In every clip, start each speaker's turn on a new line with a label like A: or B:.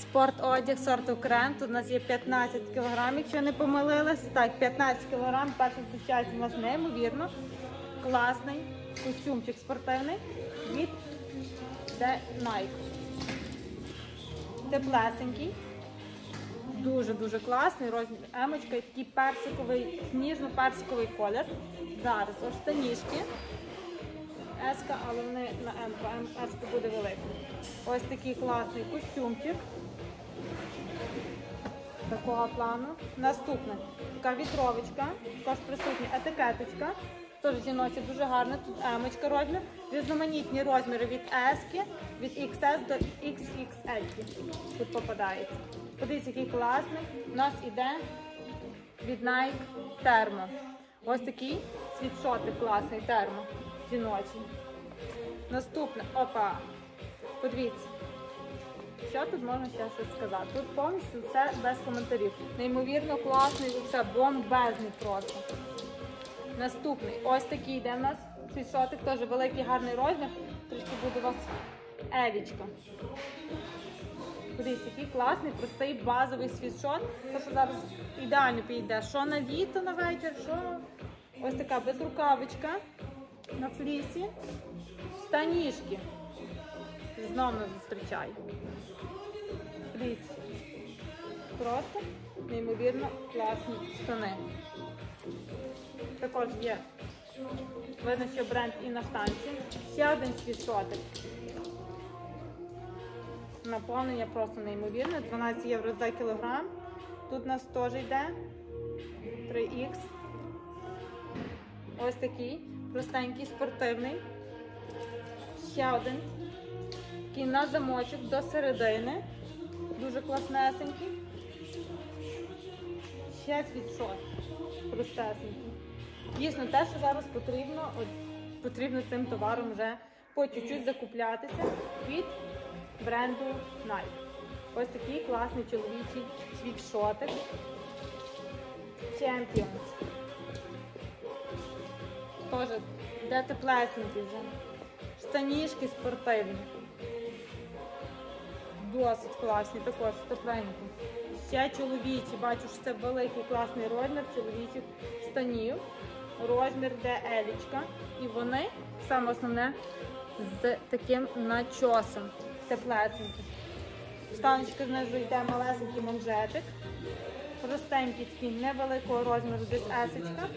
A: Спорт-одяг сорту крем. Тут у нас є 15 кг, якщо не помилилась. Так, 15 кг. Перша зустрічається у нас неймовірно. Класний костюмчик спортивний від The Nike. Теплесенький. Дуже-дуже класний розмір емочка такий персиковий, ніжно-персиковий колір. Зараз ось штанішки. Еска, але вони на М еска буде велика. Ось такий класний костюмчик. Такого плану. Наступне. Така вітровочка, також присутня етикеточка. Теж жіноча, дуже гарна. Тут емочка розмір. Різноманітні розміри від S, від XS до XXL. Тут попадається. Подивіться, який класний. У нас іде від Nike термо. Ось такий світшотик класний термо. Жіночий. Наступне. Опа. Подивіться. Що тут можна ще щось сказати? Тут повністю все без коментарів. Неймовірно класний, це бомбезний просто. Наступний. Ось такий йде в нас світшотик, теж великий гарний розмір. Трішки буде у вас евічка. Подивіться, який класний, простий базовий світшот. Що зараз ідеально підійде. Що на літо на вечір, що ось така безрукавочка на флісі. Штанішки. Знову нас зустрічає. Дивіться. Просто неймовірно класні штани. Також є. Видно, що бренд і на штанці. Ще один світшотик. Наповнення просто неймовірне. 12 євро за кілограм. Тут у нас теж йде 3х. Ось такий простенький, спортивний. Ще один. Такий на замочок до середини. Дуже класнесенький. Ще світшот. Простесенький. Дійсно, те, що зараз потрібно, от, потрібно цим товаром вже по чуть-чуть закуплятися від бренду Nike. Ось такий класний чоловічий світшотик. Champions. Теж де теплесенький вже. Штанішки спортивні. Досить класні, також тепленькі. Ще чоловічі, бачу, що це великий класний розмір чоловічих станів. Розмір елічка. І вони, саме основне, з таким начосом. Теплесенький. Штаночка знизу йде малесенький манжетик. Простенький такий невеликого розміру, десь есочка.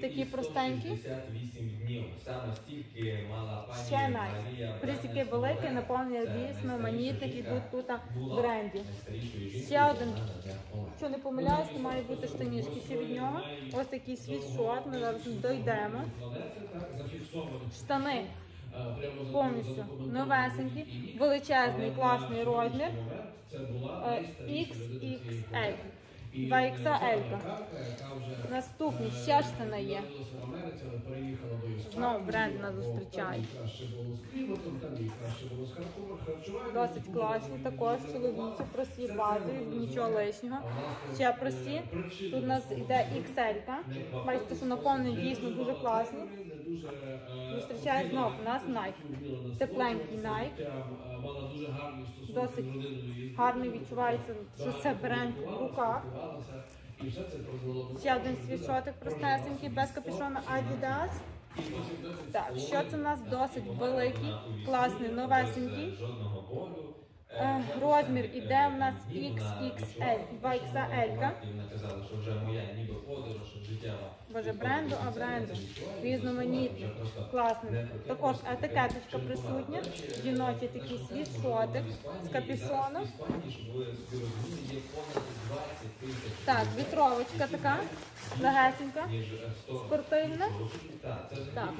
A: Такі простенькі.
B: 58 днів. Саме стільки мала пані
A: Ще.
B: Марія
A: Присіки велике, наповнення дійсно манітних ідуть тут бренді. Ще один. Якщо не помиляюсь, то мають бути штанішки ще від нього. Ось такий світшот, ми зараз дійдемо. Штани повністю новесенькі, величезний, класний розмір. Е, Елька 2XL. Наступні ще штани є. Знову бренд нас зустрічає. Досить класні, також чоловічі, прості базові, нічого лишнього. Ще прості. Тут у нас йде XL. Бачите, що наповнені дійсно дуже класні. Зустрічає знову у нас Nike. Тепленький Nike. Досить гарно відчувається, що це бренд в руках. Ще один світшотик простесенький, без капюшона Adidas. Так, що це у нас досить великий, класний, новесенький. Е, Розмір іде в нас XXL, 2XL.
B: І вона казала, що вже моя ніби подорож життєва.
A: Боже, бренду, а бренду. Різноманітний, класний. Також етикеточка присутня. Жіночий такий світшотик з капюшоном. Так, вітровочка така, легесенька, спортивна.
B: Так,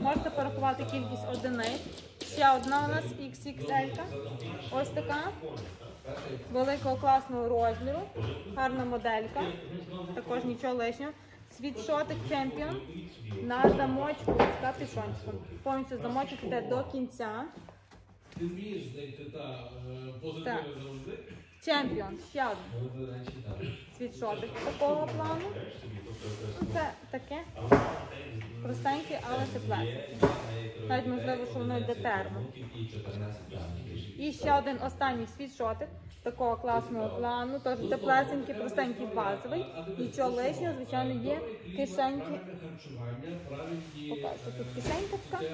A: можете порахувати кількість одиниць. Ще одна у нас XXL. Ось така. Великого класного розміру. Гарна моделька. Також нічого лишнього. Світшотик Champion на замочку з капюшончиком. Повністю замочок йде до кінця.
C: Ти вмієш знайти та е, позитиви завжди.
A: Чемпіон, ще один Світшотик такого плану. Ну, Це таке простеньке, але тепле. Навіть можливо, що воно йде термо.
B: І 14.
A: І ще один останній світшотик такого класного плану, теж теплесенький, простенький, базовий. Нічого лишнього, звичайно, є кишеньки. Покажу, тут кишенька така,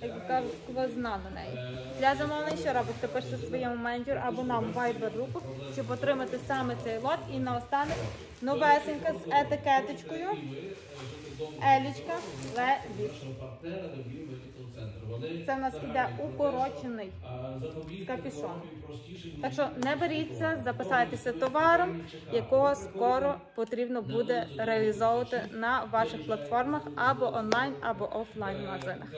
A: як кажуть, сквозна на неї. Для замовлення що робите? Пишете своєму менеджеру або нам в Viber групу, щоб отримати саме цей лот. І наостанок новесенька з етикеточкою. Елічка Левіс. Це в нас іде укорочений з капюшоном. Так що не беріться, записайтеся товаром, якого скоро потрібно буде реалізовувати на ваших платформах або онлайн, або офлайн магазинах.